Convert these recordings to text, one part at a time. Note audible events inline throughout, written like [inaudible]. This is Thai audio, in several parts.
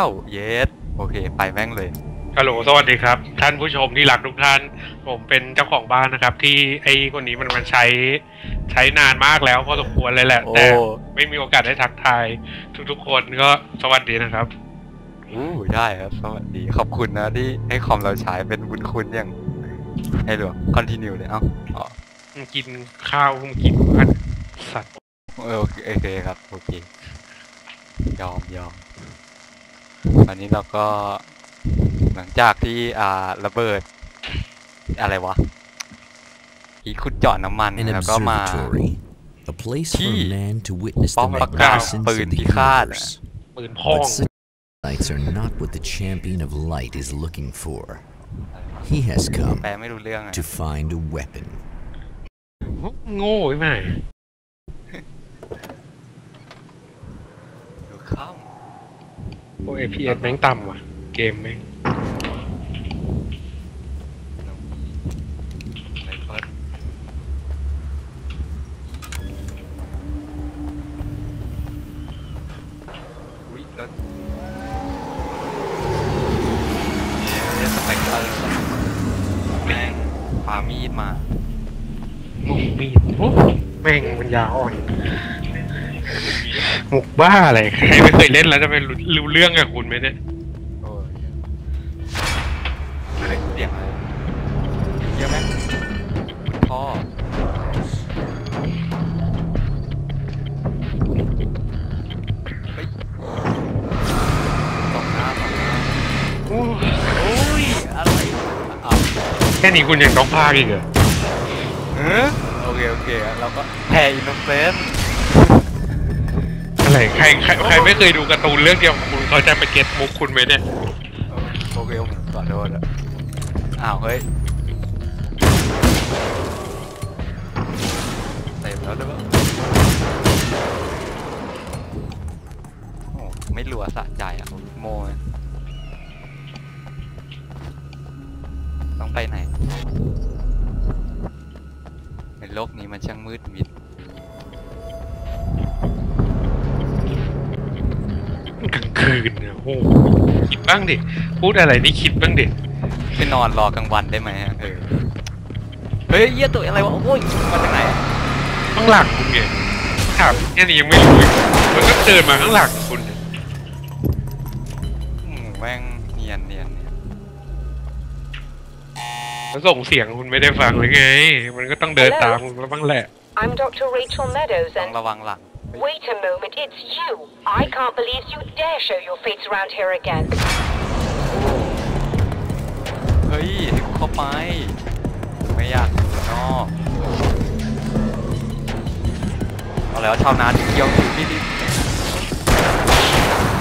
าวเยสโอเค ไปแม่งเลยฮัลโหลสวัสดีครับ ท่านผู้ชมที่รักทุกท่าน ผมเป็นเจ้าของบ้านนะครับ ที่ไอ้คนนี้มันมันใช้ใช้นานมากแล้วพอสมควรเลยแหละโอ้แต่ไม่มีโอกาสได้ทักทาย ทุกๆคนก็สวัสดีนะครับอู้ได้ครับ สวัสดีขอบคุณนะที่ให้คอมเราใช้เป็นบุญคุณอย่างให้หลวงคอนติเนียเลยเอ้าอ๋อมึงกินข้าวมึงกินพัดสัตว์เออโอเคโอเคครับ โอเค ยอมยอม อันนี้เราก็หลังจากที่อ่าระเบิด อะไรวะที่ขุดเจาะน้ำมัน An แล้วก็มา observatory, a place for a Gee. man to witness the Bom bakal magnificence of ปืน the พิฆาตอะ universe. ปืนพ่อง But satellites are not what the champion of light is looking for. He has come แปลไม่รู้เรื่องอะ to find a weapon. โง่ใช่ไหม ดูเข้า โอ้เอพีเอสแม่งต่ำว่ะ เกมแม่งไรเฟิลอุ๊ยแล้วเอ๊ะสเปกเตอร์แม่งพามีดมา มุกมีดโอ้แม่งมันยาวอ่อน มุกบ้าอะไรใครไม่เคยเล่นแล้วจะไปรู้รู้เรื่องกับคุณไหมเนี่ยโอ้ยเฮ้ยเสียงอะไรเยอะไหมพ่อเฮ้ยตกหน้าตกหน้าโอ้ยโอ้ยอะไรอ้าวแค่นี้คุณยังต้องพากอีกเหรอ เออโอเค โอเค เราก็แพ้อินโนเซนต์อะไรใครใครใครไม่เคยดูการ์ตูนเรื่องเดียวกับคุณเขาจะไปเก็ตมุกคุณไหมเนี่ย โอเคผมขอโทษอะอ้าวเฮ้ยเต็มแล้วด้วยปะโอ้ไม่รัวสะใจอะโมยต้องไปไหนในโลกนี้มันช่างมืดมิด คืนเนี่ยโอ้โหคิดบ้างดิพูดอะไรนี่คิดบ้างดิไปนอนรอกลางวันได้ไหมอะเออเฮ้ยเยี่ยตัวอะไรวะโอ้ยมาจากไหนอะข้างหลังคุณไงถามแค่นี้ยังไม่รู้อีกมันก็เดินมาข้างหลังคุณเนี่ยอืมแม่งเนียนเนียนเนียนแล้วส่งเสียงคุณไม่ได้ฟังเลยไง มันก็ต้องเดินตามคุณมาบ้างแหละ I'm Dr. Rachel Meadows, ต้อง and ระวังหลัง wait a moment, it's you. I can't believe you dare show your face around here again. เฮ้ยให้กูเข้าไป ไม่อยากอยู่ข้างนอกเอาแล้วชาวนาเกี่ยวอยู่นี่ดิ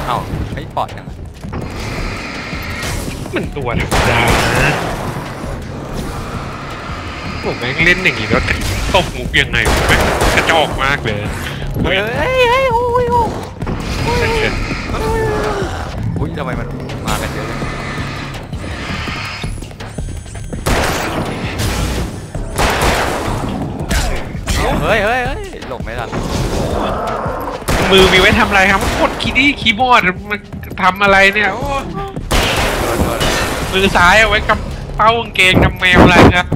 เอ้าเฮ้ยปอดยังมันตัวธรรมดานะผมแม่งเล่นอย่างนี้แล้วตบมุกยังไงวะแม่งกระจอกมากเลย เฮ้ยเฮ้ยเฮ้ยโอ้ยโอ้ยอุ้ยทำไมมันมากันเยอะเลยเฮ้ยเฮ้ยเฮ้ยหลบไม่ทันมือมีไว้ทำอะไรครับกดคีย์ดี้คีย์บอร์ดมันทำอะไรเนี่ยโอ้มือซ้ายเอาไว้กำเป้ากางเกงกำแมวอะไรครับ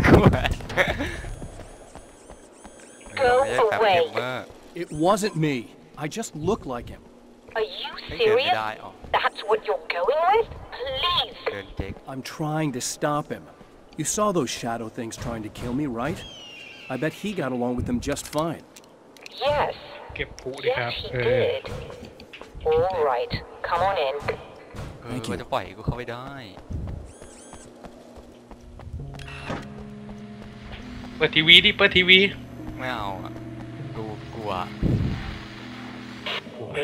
Go ไม่ใช่แฟมเก away. มเมอร์ It wasn't me. I just look like him. Are you ไม่เดินไม่ serious? ได้อ๋อ That's what you're going with? Please. เดินเจ๊ก I'm trying to stop him. You saw those shadow things trying to kill me, right? I bet he got along with them just fine. Yes. เก็บผู้ดิครับ Yes, he เออ did. All right. Come on in. เออ Thank you ว่าจะปล่อยให้กูเข้าไปได้ เปิดทีวีดิเปิดทีวี ไม่เอาอ่ะกูกลั ว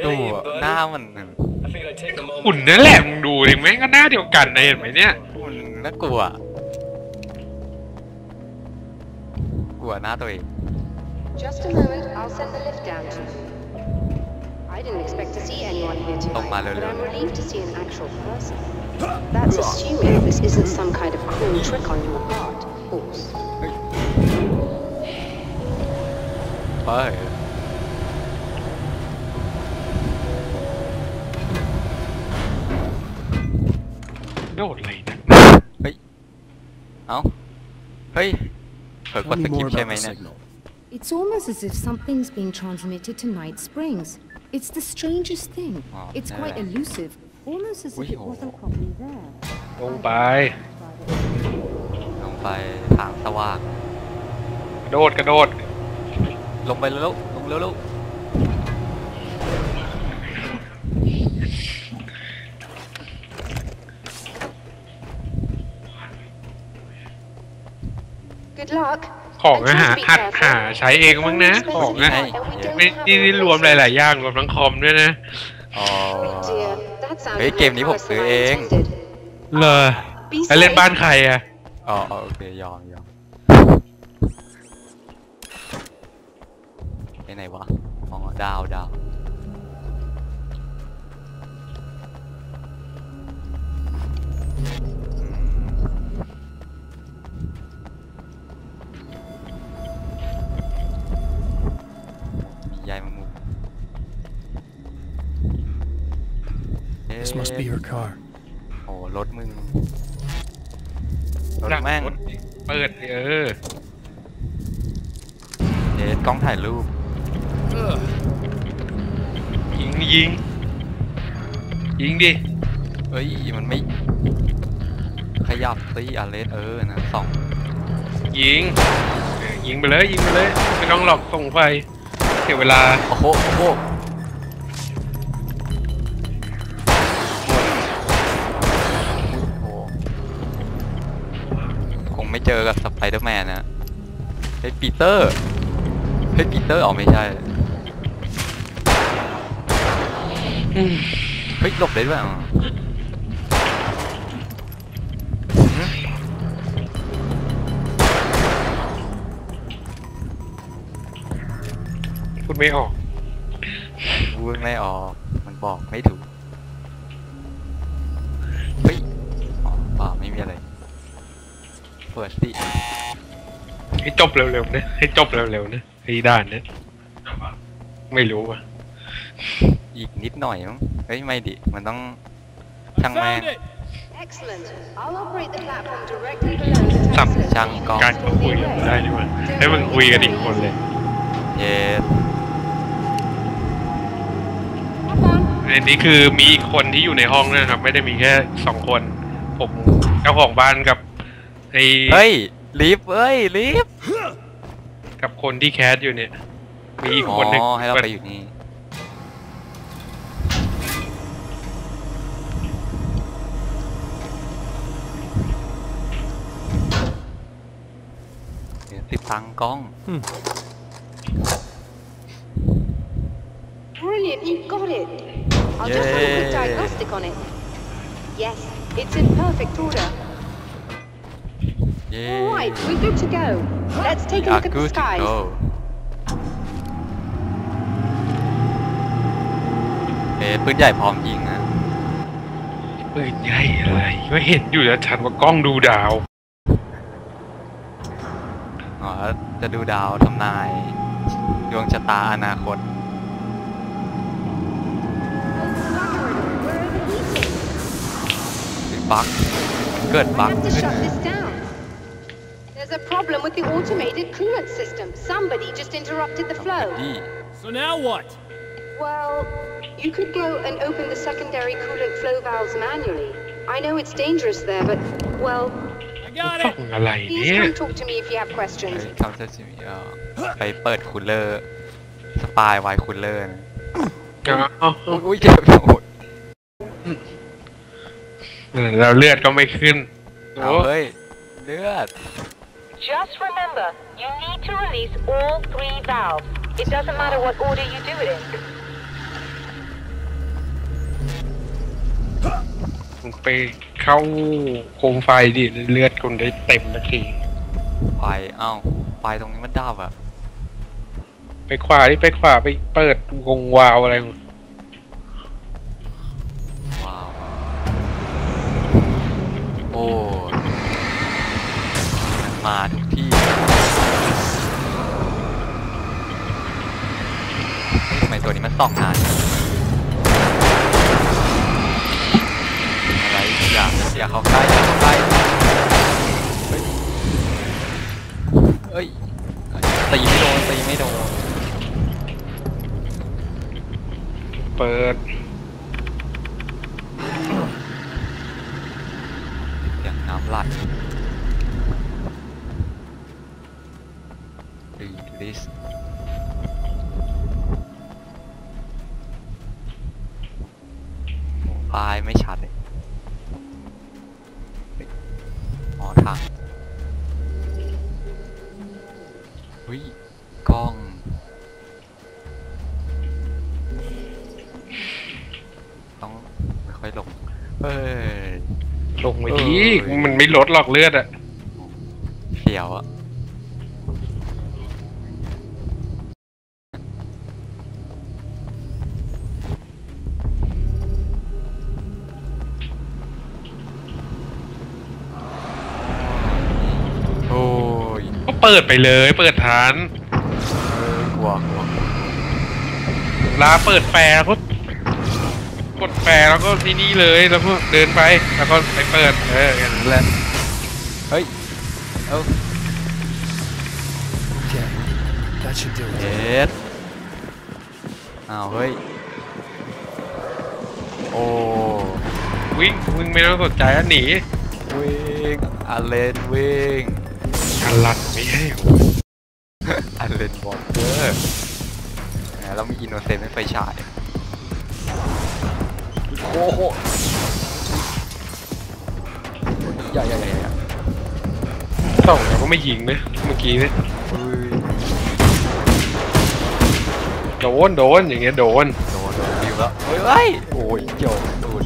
ดูอะหน้ามันหุ่นนั่นแหละมึงดูดิแม่งก็หน้าเดียวกันนะเห็นไหมเนี่ยมันน่ากลัว กลัวหน้าตัวเอง Just a moment, I'll send the lift down to you. I didn't expect to see anyone here Tông mà tonight, lừa but I'm lừa. relieved to see an actual person. That's assuming this isn't some kind of cruel trick on your part, of course. เฮ้ โดดอะไรนะ เฮ้ย เอ้า เฮ้ยเผลอก Tell ด me สกิป more ใช่ about ไหม the เนี่ย signal. It's almost as if something's being transmitted to Night Springs. It's the strangest thing. Oh, it's quite yeah. elusive, almost as if Ui, it oh. wasn't properly there. ลงไป ลงไปทางสว่าง กระโดดกระโดด ลงไปเร็วๆลงเร็วๆ Good luck. ของอะ And หา try to be หัด careful. หาใช้เองมั้งนะ It's ของ only อะ expensive and we don't ไม่ have นี่ a นี่รวมหลาย ๆ อย่างรวมทั้งคอมด้วยนะอ๋อ Oh dear, that sounded Hey, more game นี้ผม callous ซื้อ than I เอง intended. เลย Be ไปเล่น safe. บ้านใครอะอ๋ออ๋อโอเคยอมยอมไปไหนวะอ๋อดาวดาว This must be your car. โอ้รถมึง รถแม่งรถเปิดเออเอ๊ะกล้องถ่ายรูป ยิงยิง ยิงดิ เอ้ย มันไม่ ขยับสิอาเลสเออนะสอง ยิงเออยิงไปเลย ยิงไปเลย ไม่ต้องหลอกส่งไฟเสียเวลา โอ้โหโอ้โห อกับสไปเดอร์แมนนะเฮ้ยปีเตอร์เฮ้ยปีเตอร์อ๋อไม่ใช่เฮ้ยหลบได้ด้วยอ๋อพูดไม่ออกพูดไม่ออก มันบอกไม่ถูก เฮ้ยอ๋อเปล่าไม่มีอะไร เปิดสิให้จบเร็วๆนะให้จบเร็วๆนะไอ้ด้านเนี้ยไม่รู้อะอีกนิดหน่อยมั้งเฮ้ยไม่ดิมันต้องช่างแม่ง Excellent. I'll operate the platform directly below the สับ Tesla. ช่างกล้องการก็คุยกันได้นี่หว่าให้มึงคุยกันอีกคนเลยเย็ด อันนี้คือมีอีกคนที่อยู่ในห้องนะครับ ไม่ได้มีแค่สองคน ผมเจ้าของบ้านกับ ไอ้เฮ้ยลิฟต์เฮ้ยลิฟต์กับคนที่แคสอยู่เนี่ย มีอีกอ๋อคนหนึงให้เราไปอยู่นี่เดี๋ยวติดตั้งกล้อง Brilliant, you got it. I'll just have a quick Yay. diagnostic on it. Yes, it's in perfect order. เย้ All right, we're good to go. Let's take a อา look at กู the ติ skies. โกเอ๊ะปืนใหญ่พร้อมยิงนะปืนใหญ่อะไรก็เห็นอยู่แล้วชัดว่ากล้องดูดาว อ๋อ จะดูดาวทำนาย ดวงชะตาอนาคตหรือบั๊กเกิด I บั๊ก have to ขึ้น shut this down. There's a problem with the automated coolant system. Somebody just interrupted the flow. ดี So now what? Well, you could go and open the secondary coolant flow valves manually. I know it's dangerous there, but, well, I got ส่องอะไร please เนี่ย come talk to me if you have ไป questions. ทำเซซิมิเอ่อไปเปิดคูลเลอร์ สปายไวคูลเลอร์นะ เอาเอา อุ้ยเจ็บโอ้ย เราเลือดก็ไม่ขึ้น เอา โอ้ เฮ้ย เลือด [laughs] Just remember, you need to release all three valves. It doesn't matter what order you do it in. มึงไปเข้าโคมไฟดิเลือดคนได้เต็มนาทีไฟเอ้าไฟตรงนี้มันดับอะไปขวาดิไปขวาไปเปิดวงวาวอะไรว้าวโอ้ยมันมาทุกที่เฮ้ยทำไม ต่องานอะไรอย่าอย่าอย่าเข้าใกล้อย่าเข้าใกล้เฮ้ยเอ้ยตีไม่โดนตีไม่โดนเปิดเสียงน้ำไหลรีลิส ลง เอ้ยลงไปดีเออมันไม่ลดหรอกเลือดอะเสียวอะโอ้ยก็เปิดไปเลย เปิดฐานเอ้ยกลัวกลัวลาเปิดแฟร์ก็ กดแฟร์แล้วก็ที่นี่เลยแล้วก็เดินไปแล้วก็ไปเปิดเอออย่างนั้นแหละเฮ้ยเอ้า Okay, that should do เอ it. สอ้าวเฮ้ยโอ้วิ่งวิ่งไม่ต้องสนใจแล้วหนีวิ่งอันเลนวิ่งอันลัดไม่ให้โอันเลนวอเตอร์แหมเรามีอินโนเซนต์ไม่ไฟฉาย โอ้โหอย่าอย่าอย่าอย่าส่องแล้วก็ไม่ยิงนะเมื่อกี้เนี่ยโดนโดนอย่างเงี้ยโดนโดนดนบิวแล้วเฮ้ยเฮ้ยโอ้ยเจียวตูด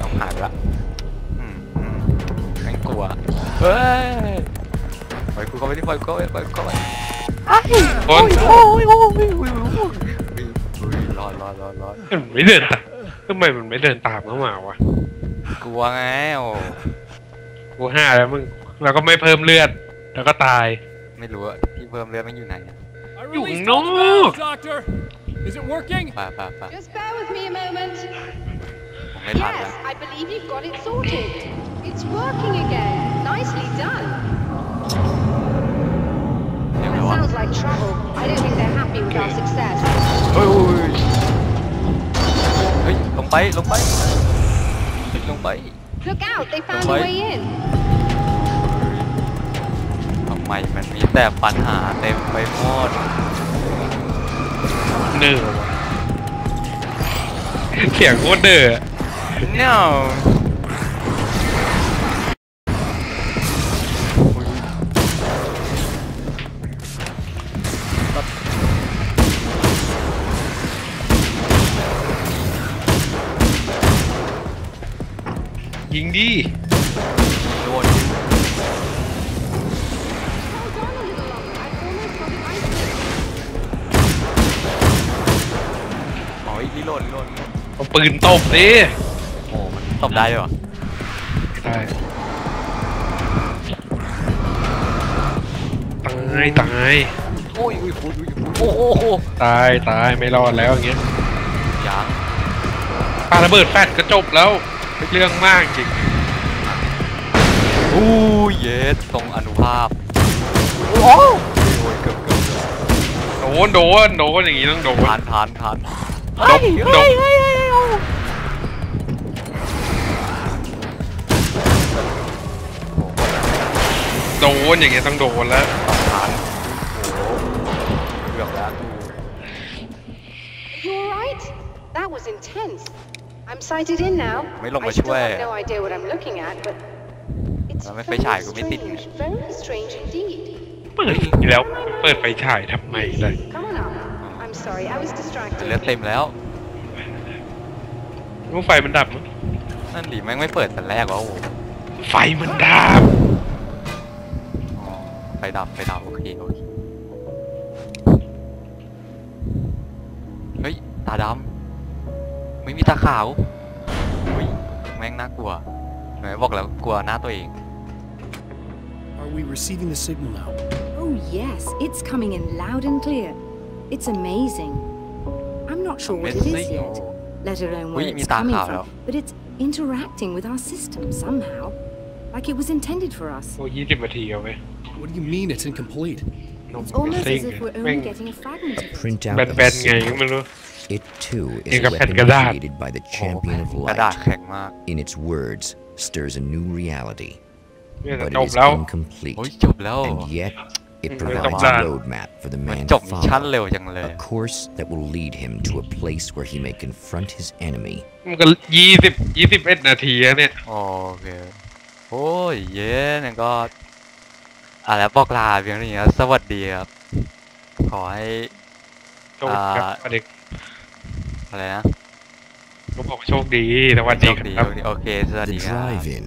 ต้องหายไปละอืมอืมแม่งกลัวเฮ้ยปล่อยกูเข้าไปดิปล่อยกูเข้าไปปล่อยกูเข้าไป โอ้ยโอ้ยโอ้ยโอ้ยโอ้ยโอ้ยรอดรอดรอดรอดมันไม่เดินตามทำไมมันไม่เดินตามเข้ามาวะกลัวไงโอ้กูห้าแล้วมึงแล้วก็ไม่เพิ่มเลือด แล้วก็ตาย ไม่รู้อะที่เพิ่มเลือดมันอยู่ไหนอะ I You released know. all the valves, Doctor! Is it working? ไปไปไป Just bear with me a moment. ผมไม่ทันแล้ว I believe you've got it sorted. It's working again. Nicely done. Our success. เฮ้ยเฮ้ยเฮ้ยลงไปลงไปเฮ้ยลงไป Look out, they found a Bye. way in. ทำไมมันมีแต่ปัญหาเต็มไปหมดเนื้อวะเสียงโคตรเด้อ no ยิงดิโดน Hold on a little longer. I promise, but I อ๋อรีโหลดรีโหลดรีโหลดเอาปืนตบดิโอ้มันตบได้ด้วยเหรอตายตายตายโอ้ยอุ้ยอุ้ยอุ้ยโอ้โหโอ้โหตายตายไม่รอดแล้วอย่างเงี้ยยังปาระเบิดแฟดก็จบแล้ว เรื่องมากจริงอู้เยสตรงอนุภาพโอ้โอ้ยเกือบเกือบเกือบโดนโดนโดนอย่างงี้ต้องโดนทานทานทานดกดกโดนอย่างเงี้ยต้องโดนแล้วสองทานโอ้โหเกือบแล้ว You alright? That was intense. I'm sighted in now. ไม่ลง I มา still ช่วย have no idea what I'm looking at, but it's แล้วไม่ไฟ very ฉายกูไม่ติด strange. Very strange indeed. เปิดแล้วเปิดไฟฉายทำไมเลย Come on up. I'm sorry, I was เลือด distracted. เต็มแล้วว่าไฟมันดับมั้งนั่นดิแม่งไม่เปิดแต่แรกวะโอ้โหไฟมันดับ อ๋อไฟดับไฟดับโอเคโอเคเฮ้ยตาดำ ไม่มีตาขาวเฮ้ยแม่งน่ากลัวไหนบอกแล้วกลัวหน้าตัวเอง Are we receiving the signal now? Oh, yes, it's coming in loud and clear. It's amazing. I'm not sure what it is Amazing. yet, let alone Ui, where mi it's ta coming khảo from. đâu. But it's interacting with our system somehow, like it was intended for us. โอ้ยี่สิบนาทีเอาไว้ What do you mean it's incomplete? นม It's เป็น almost ซิ่ง as if we're แม่ง only getting a fragment of it. Print out แบ of นๆไง a ก็ไม่รู้ symbol. It too is Yung a kapit weapon ka dahil. created by the โอ้ champion of กระดาษ light. แข็งมาก In its words, stirs a new reality. เนี่ยจะ But จ it บ is แล้ว incomplete. โอ้ยจบแล้ว And yet, it Mm, provides Done. a roadmap for the มัน man จ to บมิชชั่น follow. เร็วจังเลย A course that will lead him to a place where he may confront his enemy มันก็ยี่สิบยี่สิบเอ็ดนาทีแล้วเนี่ยโอเคโอ้ยเย้เนี่ยก็อะแล้วบอกลาเพียงเท่านี้ครับสวัสดีครับขอให้โชคดีครับอ่าสวัสดี อะไรนะก็บอกว่าโชคดีสวัสดีโชคคดีรับ โอเค สวัส The ดีครับ drive-in